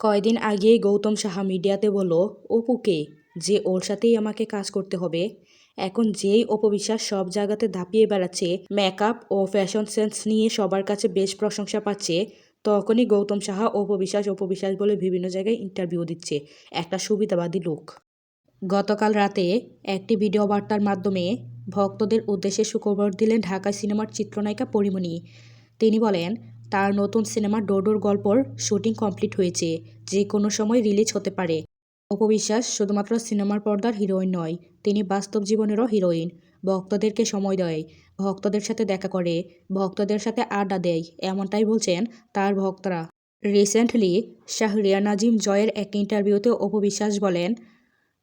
কয়দিন আগেই গৌতম সাহা মিডিয়াতে বলল অপুকে যে ওর সাথেই আমাকে কাজ করতে হবে। এখন যেই অপবিশ্বাস সব জায়গাতে ধাপিয়ে বেড়াচ্ছে মেকআপ ও ফ্যাশন সেন্স নিয়ে সবার কাছে বেশ প্রশংসা পাচ্ছে, তখনই গৌতম সাহা অপবিশ্বাস অপবিশ্বাস বলে বিভিন্ন জায়গায় ইন্টারভিউ দিচ্ছে। একটা সুবিধাবাদী লোক। গতকাল রাতে একটি ভিডিও বার্তার মাধ্যমে ভক্তদের উদ্দেশ্যে সুখবর দিলেন ঢাকা সিনেমার চিত্রনায়িকা পরিমণি। তিনি বলেন তার নতুন সিনেমা ডোডোর গল্পর শুটিং কমপ্লিট হয়েছে, যে কোনো সময় রিলিজ হতে পারে। অপবিশ্বাস শুধুমাত্র সিনেমার পর্দার হিরোইন নয়, তিনি বাস্তব জীবনেরও হিরোইন। ভক্তদেরকে সময় দেয়, ভক্তদের সাথে দেখা করে, ভক্তদের সাথে আড্ডা দেয়, এমনটাই বলছেন তার ভক্তরা। রিসেন্টলি শাহরিয়া নাজিম জয়ের এক ইন্টারভিউতে অপবিশ্বাস বলেন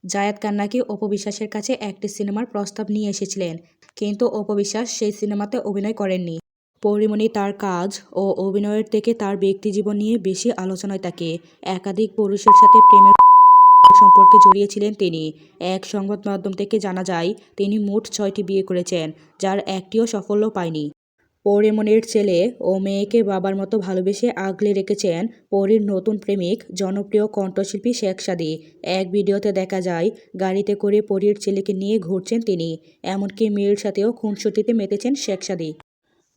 জায়াত খান নাকি অপবিশ্বাসের কাছে একটি সিনেমার প্রস্তাব নিয়ে এসেছিলেন, কিন্তু অপবিশ্বাস সেই সিনেমাতে অভিনয় করেননি। পরিমণি তার কাজ ও অভিনয়ের থেকে তার ব্যক্তিজীবন নিয়ে বেশি আলোচনায় থাকে। একাধিক পুরুষের সাথে প্রেমের সম্পর্কে জড়িয়েছিলেন তিনি। এক সংবাদ মাধ্যম থেকে জানা যায়, তিনি মোট ছয়টি বিয়ে করেছেন, যার একটিও সাফল্য পায়নি। পরিমণির ছেলে ও মেয়েকে বাবার মতো ভালোবেসে আগলে রেখেছেন পরীর নতুন প্রেমিক, জনপ্রিয় কণ্ঠশিল্পী শেখ সাদি। এক ভিডিওতে দেখা যায়, গাড়িতে করে পরীর ছেলেকে নিয়ে ঘুরছেন তিনি, এমনকি মেয়ের সাথেও খুনসুটিতে মেতেছেন শেখ সাদি।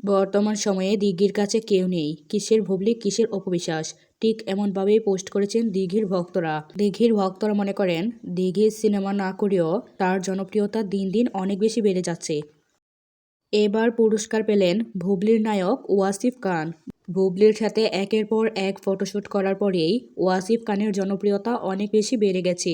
বর্তমান সময়ে দিঘির কাছে কেউ নেই। কিসের ভুবলি, কিসের অপবিশ্বাস? ঠিক এমনভাবেই পোস্ট করেছেন দিঘির ভক্তরা। দিঘির ভক্তরা মনে করেন দিঘির সিনেমা না করেও তার জনপ্রিয়তা দিন দিন অনেক বেশি বেড়ে যাচ্ছে। এবার পুরস্কার পেলেন ভুবলির নায়ক ওয়াসিফ খান। বুবলির সাথে একের পর এক ফটোশ্যুট করার পরেই ওয়াসিফ খানের জনপ্রিয়তা অনেক বেশি বেড়ে গেছে।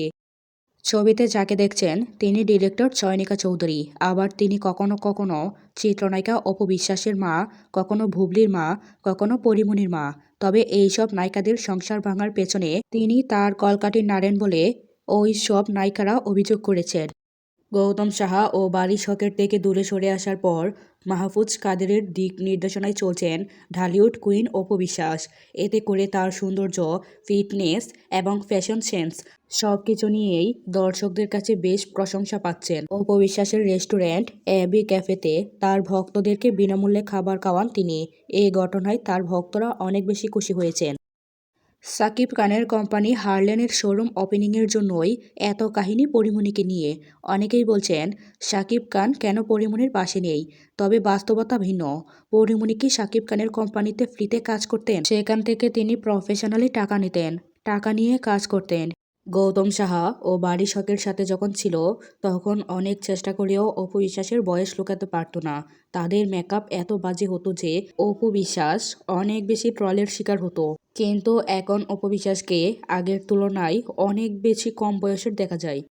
ছবিতে যাকে দেখছেন তিনি ডিরেক্টর চয়নিকা চৌধুরী। আবার তিনি কখনো কখনো চিত্রনায়িকা অপবিশ্বাসের মা, কখনো ভুবলির মা, কখনো পরিমণির মা। তবে এইসব নায়িকাদের সংসার ভাঙার পেছনে তিনি তার কলকাটির নারেন বলে ওই সব নায়িকারা অভিযোগ করেছেন। গৌতম সাহা ও বারি শখের থেকে দূরে সরে আসার পর মাহফুজ কাদেরের দিক নির্দেশনায় চলছেন ঢালিউড কুইন অপবিশ্বাস এতে করে তার সৌন্দর্য, ফিটনেস এবং ফ্যাশন সেন্স সব কিছু নিয়েই দর্শকদের কাছে বেশ প্রশংসা পাচ্ছেন। অপবিশ্বাসের রেস্টুরেন্ট, অ্যাবি ক্যাফেতে তার ভক্তদেরকে বিনামূল্যে খাবার খাওয়ান তিনি। এই ঘটনায় তার ভক্তরা অনেক বেশি খুশি হয়েছেন। সাকিব খানের কোম্পানি হারলেনের শোরুম ওপেনিংয়ের জন্যই এত কাহিনী পরিমণিকে নিয়ে। অনেকেই বলছেন, সাকিব খান কেন পরিমণির পাশে নেই? তবে বাস্তবতা ভিন্ন। পরিমণি কি সাকিব খানের কোম্পানিতে ফ্রিতে কাজ করতেন? সেখান থেকে তিনি প্রফেশনালি টাকা নিতেন। টাকা নিয়ে কাজ করতেন। গৌতম সাহা ও বাড়ি শখের সাথে যখন ছিল, তখন অনেক চেষ্টা করেও অপু বিশ্বাসের বয়স লুকাতে পারত না। তাদের মেকআপ এত বাজে হতো যে, অপু বিশ্বাস অনেক বেশি ট্রলের শিকার হতো। কিন্তু এখন অপু বিশ্বাসকে আগের তুলনায় অনেক বেশি কম বয়সের দেখা যায়।